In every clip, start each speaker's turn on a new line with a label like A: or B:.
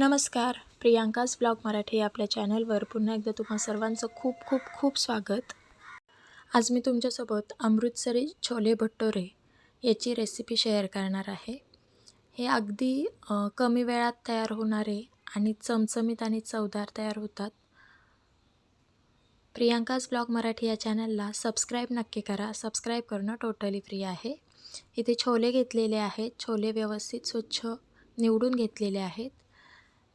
A: नमस्कार. प्रियांकाज ब्लॉग मराठी या आपल्या चॅनलवर पुन्हा एकदा तुम्हा सर्वांचं खूप खूप खूप स्वागत. आज मी तुमच्यासोबत अमृतसरी छोले भटोरे याची रेसिपी शेअर करणार आहे. हे अगदी कमी वेळात तयार होणारे आणि चमचमीत आणि चवदार तयार होतात. प्रियांकाज ब्लॉग मराठी या चॅनलला सबस्क्राईब नक्की करा. सबस्क्राईब करणं टोटली फ्री आहे. इथे छोले घेतलेले आहेत. छोले व्यवस्थित स्वच्छ निवडून घेतलेले आहेत.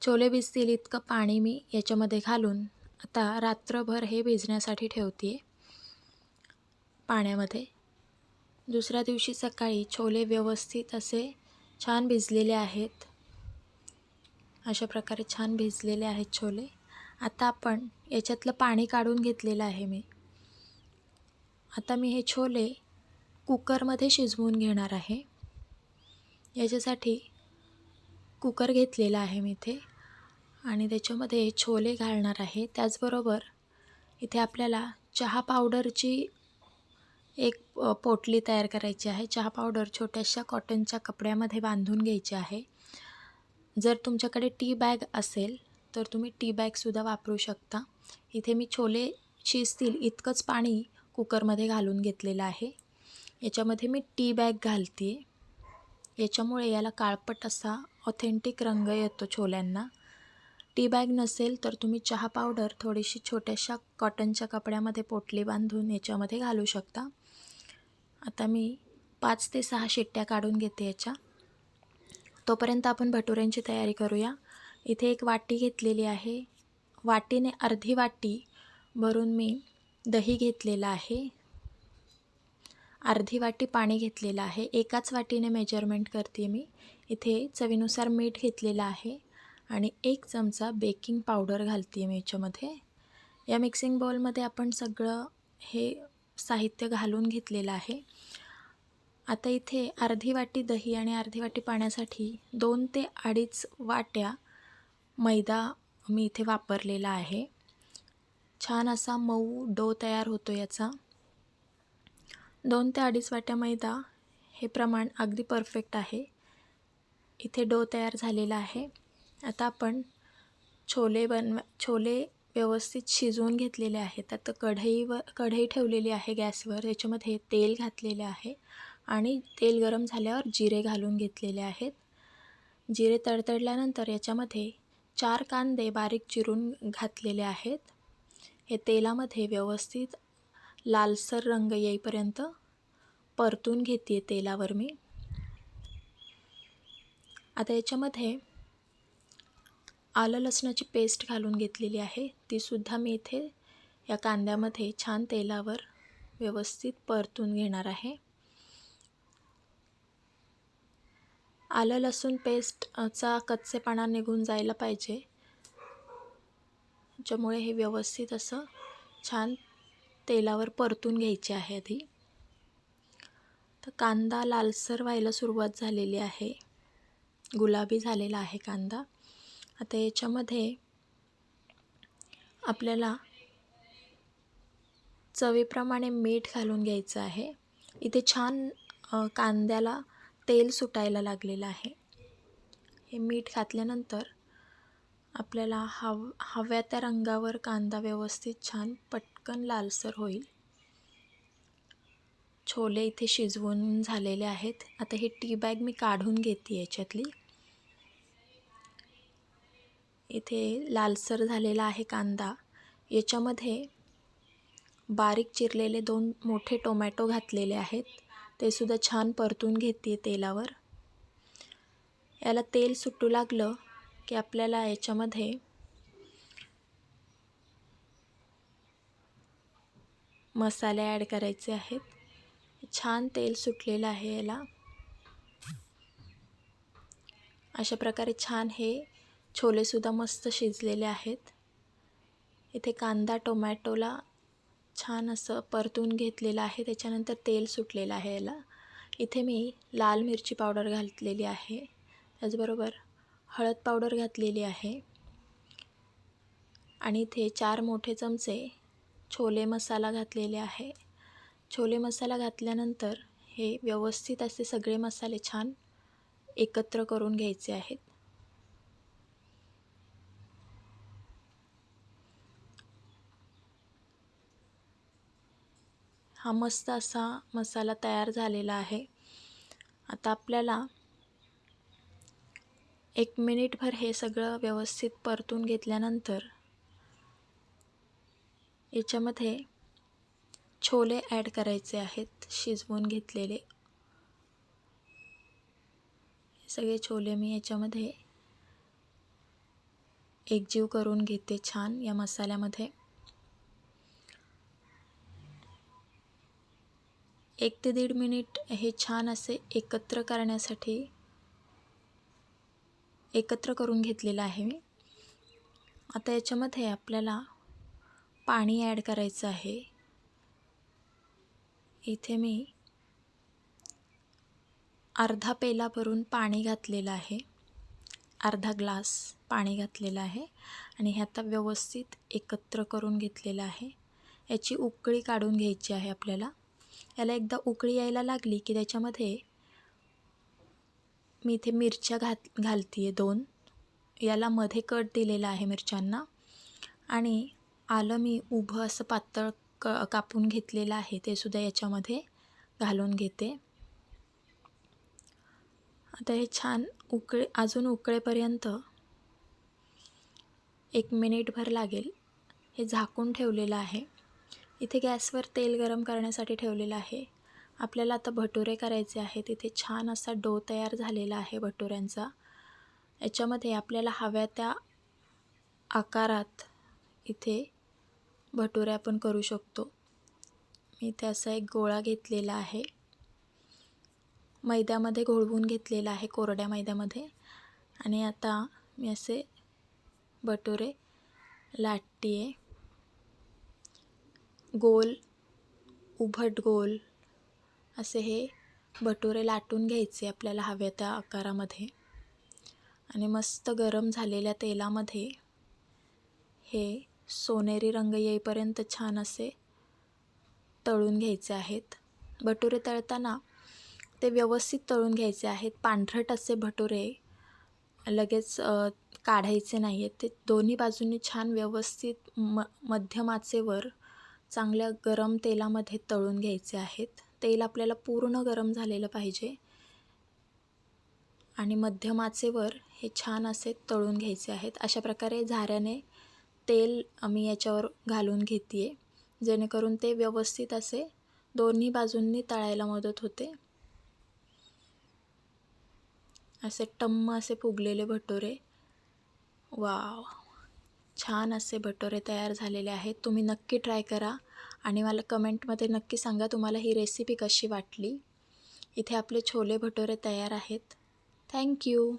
A: छोले भिजतील इतकं पाणी मी याच्यामध्ये घालून आता रात्रभर हे भिजण्यासाठी ठेवते आहे पाण्यामध्ये. दुसऱ्या दिवशी सकाळी छोले व्यवस्थित असे छान भिजलेले आहेत. अशा प्रकारे छान भिजलेले आहेत छोले आता आपण याच्यातलं पाणी काढून घेतलेलं आहे मी. आता मी हे छोले कुकरमध्ये शिजवून घेणार आहे. याच्यासाठी कुकर घेतलेला आहे मी इथे. आणि त्याच्यामध्ये छोले घालणार आहे. त्याचबरोबर इथे आपल्याला चहा पावडरची एक पोटली तयार करायची आहे. चहा पावडर छोट्याशा कॉटनच्या कपड्यामध्ये बांधून घ्यायची आहे. जर तुमच्याकडे टी बॅग असेल तर तुम्ही टी बॅगसुद्धा वापरू शकता. इथे मी छोले शिजतील इतकंच पाणी कुकरमध्ये घालून घेतलेलं आहे. याच्यामध्ये मी टी बॅग घालते याच्यामुळे याला काळपट असा ऑथेंटिक रंग येतो छोल्यांना. टी बॅग नसेल तर तुम्ही चहा पावडर थोडीशी छोट्याशा कॉटनच्या कपड्यामध्ये पोटली बांधून याच्यामध्ये घालू शकता. आता मी पाच ते सहा शिट्ट्या काढून घेते याच्या. तोपर्यंत आपण भटुऱ्यांची तयारी करूया. इथे एक वाटी घेतलेली आहे. वाटीने अर्धी वाटी भरून मी दही घेतलेलं आहे. अर्धी वाटी पाणी घेतलेलं आहे. एकाच वाटीने मेजरमेंट करते मी. इथे चवीनुसार मीठ घेतलेलं आहे. आणि एक चमचा बेकिंग पावडर घालते आहे मी याच्यामध्ये. या मिक्सिंग बाउलमध्ये आपण सगळं हे साहित्य घालून घेतलेलं आहे. आता इथे अर्धी वाटी दही आणि अर्धी वाटी पाण्यासाठी दोन ते अडीच वाट्या मैदा मी इथे वापरलेला आहे. छान असा मऊ डो तयार होतो याचा. दोन ते अडीच वाट्या मैदा हे प्रमाण अगदी परफेक्ट आहे. इथे डो तयार झालेला आहे. आता आपण छोले बनवा छोले व्यवस्थित शिजवून घेतलेले आहेत. आता कढईवर कढई ठेवलेली आहे गॅसवर. त्याच्यामध्ये तेल घातलेले आहे आणि तेल गरम झाल्यावर जिरे घालून घेतलेले आहेत. जिरे तडतडल्यानंतर याच्यामध्ये चार कांदे बारीक चिरून घातलेले आहेत. हे तेलामध्ये व्यवस्थित लालसर रंग येईपर्यंत परतून घेते तेलावर मी. आता याच्यामध्ये आलं लसणाची पेस्ट घालून घेतलेली आहे. तीसुद्धा मी इथे या कांद्यामध्ये छान तेलावर व्यवस्थित परतून घेणार आहे. आलं लसूण पेस्टचा कच्चेपणा निघून जायला पाहिजे ज्यामुळे हे व्यवस्थित असं छान तेलावर परतून घ्यायचे आहे आधी. तर कांदा लालसर व्हायला सुरुवात झालेली आहे. गुलाबी झालेला आहे कांदा. आता याच्यामध्ये आपल्याला चवीप्रमाणे मीठ घालून घ्यायचं आहे. इथे छान कांद्याला तेल सुटायला लागलेलं आहे. हे मीठ घातल्यानंतर आपल्याला हव हव्या त्या रंगावर कांदा व्यवस्थित छान पटकन लालसर होईल. छोले इथे शिजवून झालेले आहेत. आता ही टी बॅग मी काढून घेते याच्यातली. इथे लालसर झालेला आहे कांदा. याच्यामध्ये बारीक चिरलेले दोन मोठे टोमॅटो घातलेले आहेत. ते सुद्धा छान परतून घेते तेलावर. याला तेल सुटू लागलं की आपल्याला याच्यामध्ये मसाले ॲड करायचे आहेत. छान तेल सुटलेलं आहे याला. अशा प्रकारे छान हे छोलेसुद्धा मस्त शिजलेले आहेत. इथे कांदा टोमॅटोला छान असं परतून घेतलेलं आहे. त्याच्यानंतर तेल सुटलेलं आहे याला. इथे मी लाल मिरची पावडर घातलेली आहे. त्याचबरोबर हळद पावडर घातलेली आहे. आणि इथे चार मोठे चमचे छोले मसाला घातलेले आहे. छोले मसाला घातल्यानंतर हे व्यवस्थित असे सगळे मसाले छान एकत्र करून घ्यायचे आहेत. हा मस्त असा मसाला तयार झालेला आहे. आता आपल्याला एक मिनिटभर हे सगळं व्यवस्थित परतून घेतल्यानंतर याच्यामध्ये छोले ॲड करायचे आहेत शिजवून घेतलेले. हे सगळे छोले मी याच्यामध्ये एकजीव करून घेते छान या मसाल्यामध्ये. एक ते दीड मिनिट हे छान असे एकत्र करण्यासाठी एकत्र करून घेतलेलं आहे मी. आता याच्यामध्ये आपल्याला पाणी ॲड करायचं आहे. इथे मी अर्धा पेला भरून पाणी घातलेलं आहे. अर्धा ग्लास पाणी घातलेलं आहे आणि हे आता व्यवस्थित एकत्र करून घेतलेलं आहे. याची उकळी काढून घ्यायची आहे आपल्याला. याला एकदा उकळी यायला लागली की त्याच्यामध्ये मी इथे मिरच्या घात घालते आहे दोन. याला मध्ये कट दिलेला आहे मिरच्यांना. आणि आलं मी उभं असं पातळ क कापून घेतलेलं आहे. ते सुद्धा याच्यामध्ये घालून घेते. आता हे छान उकळे अजून उकळेपर्यंत एक मिनिटभर लागेल. हे झाकून ठेवलेलं आहे. इथे गॅसवर तेल गरम करण्यासाठी ठेवलेलं आहे. आपल्याला आता भटुरे करायचे आहेत. इथे छान असा डो तयार झालेला आहे भटुऱ्यांचा. याच्यामध्ये आपल्याला हव्या त्या आकारात इथे भटुरे आपण करू शकतो. मी इथे असा एक गोळा घेतलेला आहे. मैद्यामध्ये घोळवून घेतलेला आहे कोरड्या मैद्यामध्ये. आणि आता मी असे भटुरे लाटते आहे गोल उभट गोल असे हे भटुरे लाटून घ्यायचे आपल्याला हव्या त्या आकारामध्ये. आणि मस्त गरम झालेल्या तेलामध्ये हे सोनेरी रंग येईपर्यंत छान असे तळून घ्यायचे आहेत. भटुरे तळताना ते व्यवस्थित तळून घ्यायचे आहेत. पांढरट असे भटुरे लगेच काढायचे नाही आहेत ते दोन्ही बाजूंनी छान व्यवस्थित म मध्यमाचेवर चांगल्या गरम तेलामध्ये तळून घ्यायचे आहेत. तेल आपल्याला पूर्ण गरम झालेलं पाहिजे. आणि मध्यम आचेवर हे छान असे तळून घ्यायचे आहेत. अशा प्रकारे झाऱ्याने तेल मी याच्यावर घालून घेते आहे जेणेकरून ते व्यवस्थित असे दोन्ही बाजूंनी तळायला मदत होते. असे टम्म असे फुगलेले भटोरे. वाव! छान असे भटोरे तयार झालेले आहेत. तुम्ही नक्की ट्राय करा आणि मला कमेंटमध्ये नक्की सांगा तुम्हाला ही रेसिपी कशी वाटली. इथे आपले छोले भटोरे तयार आहेत. थँक्यू